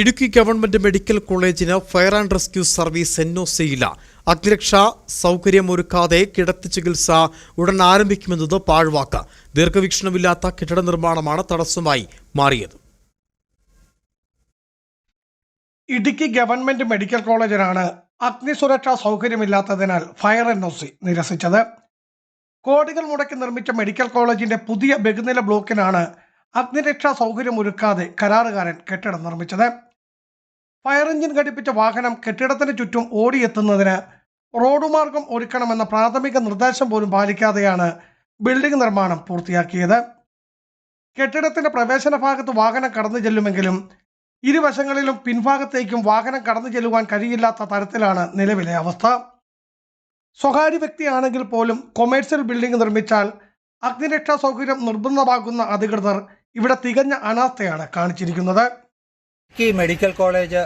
Idukki government medical കോളേജിന് fire and rescue service N O സിയില്ല അഗ്നിരക്ഷാ സൗകര്യമൊരുക്കാതെ കിടത്തി ചികിത്സ ഉടൻ ആരംഭിക്കുമെന്നത് പാഴ്വാക്ക്. ദീർഘവീക്ഷണമില്ലാത്ത കെട്ടിട നിർമ്മാണമാണ് തടസ്സമായി മാറിയത്. ഇടുക്കി ഗവൺമെന്റ് മെഡിക്കൽ കോളേജിനാണ് അഗ്നിസുരക്ഷാ സൗകര്യമില്ലാത്തതിനാൽ ഫയർ എൻഒസി നിരസിച്ചത്. കോടികൾ മുടക്കി നിർമ്മിച്ച മെഡിക്കൽ കോളേജിന്റെ പുതിയ ബഹുനില ബ്ലോക്കിനാണ് അഗ്നിരക്ഷാ സൗകര്യമൊരുക്കാതെ കരാറുകാരൻ കെട്ടിടം നിർമ്മിച്ചത്. ഫയർ എഞ്ചിൻ ഘടിപ്പിച്ച വാഹനം കെട്ടിടത്തിന് ചുറ്റും ഓടിയെത്തുന്നതിന് റോഡ് മാർഗം ഒരുക്കണമെന്ന പ്രാഥമിക നിർദ്ദേശം പോലും പാലിക്കാതെയാണ് ബിൽഡിംഗ് നിർമ്മാണം പൂർത്തിയാക്കിയത്. കെട്ടിടത്തിന്റെ പ്രവേശന ഭാഗത്ത് വാഹനം കടന്നു ചെല്ലുമെങ്കിലും ഇരുവശങ്ങളിലും പിൻഭാഗത്തേക്കും വാഹനം കടന്നു ചെല്ലുവാൻ കഴിയില്ലാത്ത തരത്തിലാണ് നിലവിലെ അവസ്ഥ. സ്വകാര്യ വ്യക്തിയാണെങ്കിൽ പോലും കൊമേഴ്സ്യൽ ബിൽഡിംഗ് നിർമ്മിച്ചാൽ അഗ്നിരക്ഷാ സൗകര്യം നിർബന്ധമാക്കുന്ന അധികൃതർ ഇവിടെ തികഞ്ഞ അനാസ്ഥയാണ് കാണിച്ചിരിക്കുന്നത്. ഇടുക്കി മെഡിക്കൽ കോളേജ്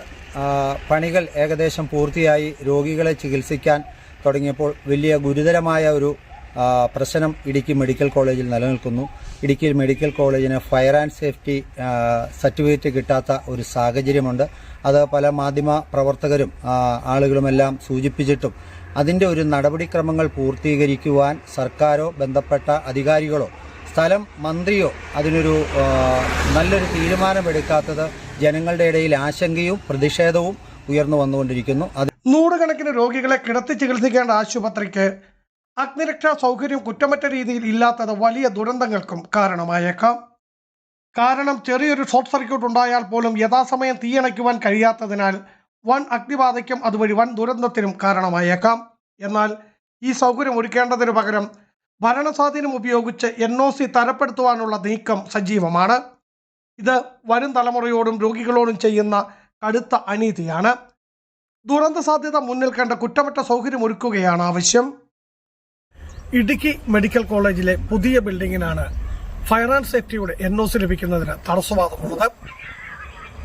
പണികൾ ഏകദേശം പൂർത്തിയായി. രോഗികളെ ചികിത്സിക്കാൻ തുടങ്ങിയപ്പോൾ വലിയ ഗുരുതരമായ ഒരു പ്രശ്നം ഇടുക്കി മെഡിക്കൽ കോളേജിൽ നിലനിൽക്കുന്നു. ഇടുക്കി മെഡിക്കൽ കോളേജിന് ഫയർ ആൻഡ് സേഫ്റ്റി സർട്ടിഫിക്കറ്റ് കിട്ടാത്ത ഒരു സാഹചര്യമുണ്ട്. അത് പല മാധ്യമ പ്രവർത്തകരും ആളുകളുമെല്ലാം സൂചിപ്പിച്ചിട്ടും അതിന്റെ ഒരു നടപടിക്രമങ്ങൾ പൂർത്തീകരിക്കുവാൻ സർക്കാരോ ബന്ധപ്പെട്ട അധികാരികളോ സ്ഥലം മന്ത്രിയോ അതിനൊരു നല്ലൊരു തീരുമാനമെടുക്കാത്തത് ജനങ്ങളുടെ ഇടയിൽ ആശങ്കയും പ്രതിഷേധവും ഉയർന്നു വന്നുകൊണ്ടിരിക്കുന്നു. അത് നൂറുകണക്കിന് രോഗികളെ കിടത്തി ചികിത്സിക്കേണ്ട ആശുപത്രിക്ക് അഗ്നിരക്ഷാ സൗകര്യം കുറ്റമറ്റ രീതിയിൽ ഇല്ലാത്തത് വലിയ ദുരന്തങ്ങൾക്കും കാരണമായേക്കാം. കാരണം ചെറിയൊരു ഷോർട്ട് സർക്യൂട്ട് ഉണ്ടായാൽ പോലും യഥാസമയം തീയണയ്ക്കുവാൻ കഴിയാത്തതിനാൽ വൻ അഗ്നിബാധയ്ക്കും അതുവഴി വൻ ദുരന്തത്തിനും കാരണമായേക്കാം. എന്നാൽ ഈ സൗകര്യം ഒരുക്കേണ്ടതിന് പകരം ഭരണസ്വാധീനം ഉപയോഗിച്ച് എൻ ഒ സി തരപ്പെടുത്തുവാനുള്ള നീക്കം സജീവമാണ്. ഇത് വരും തലമുറയോടും രോഗികളോടും ചെയ്യുന്ന കടുത്ത അനീതിയാണ്. ദുരന്ത സാധ്യത മുന്നിൽ കണ്ട കുറ്റമറ്റ സൗകര്യം ഒരുക്കുകയാണ് ആവശ്യം. ഇടുക്കി മെഡിക്കൽ കോളേജിലെ പുതിയ ബിൽഡിങ്ങിനാണ് ഫയർ ആൻഡ് സേഫ്റ്റിയുടെ എൻ ഒ സി ലഭിക്കുന്നതിന് തടസ്സവാദമുള്ളത്.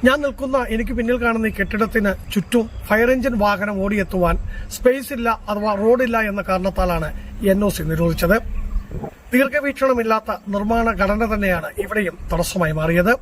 ഞാൻ നിൽക്കുന്ന എനിക്ക് പിന്നിൽ കാണുന്ന ഈ കെട്ടിടത്തിന് ചുറ്റും ഫയർ എഞ്ചിൻ വാഹനം ഓടിയെത്തുവാൻ സ്പേസ് ഇല്ല അഥവാ റോഡില്ല എന്ന കാരണത്താലാണ് എൻ ഒ സി നിരോധിച്ചത്. ദീർഘവീക്ഷണമില്ലാത്ത നിർമ്മാണ ഘടന തന്നെയാണ് ഇവിടെയും തടസ്സമായി മാറിയത്.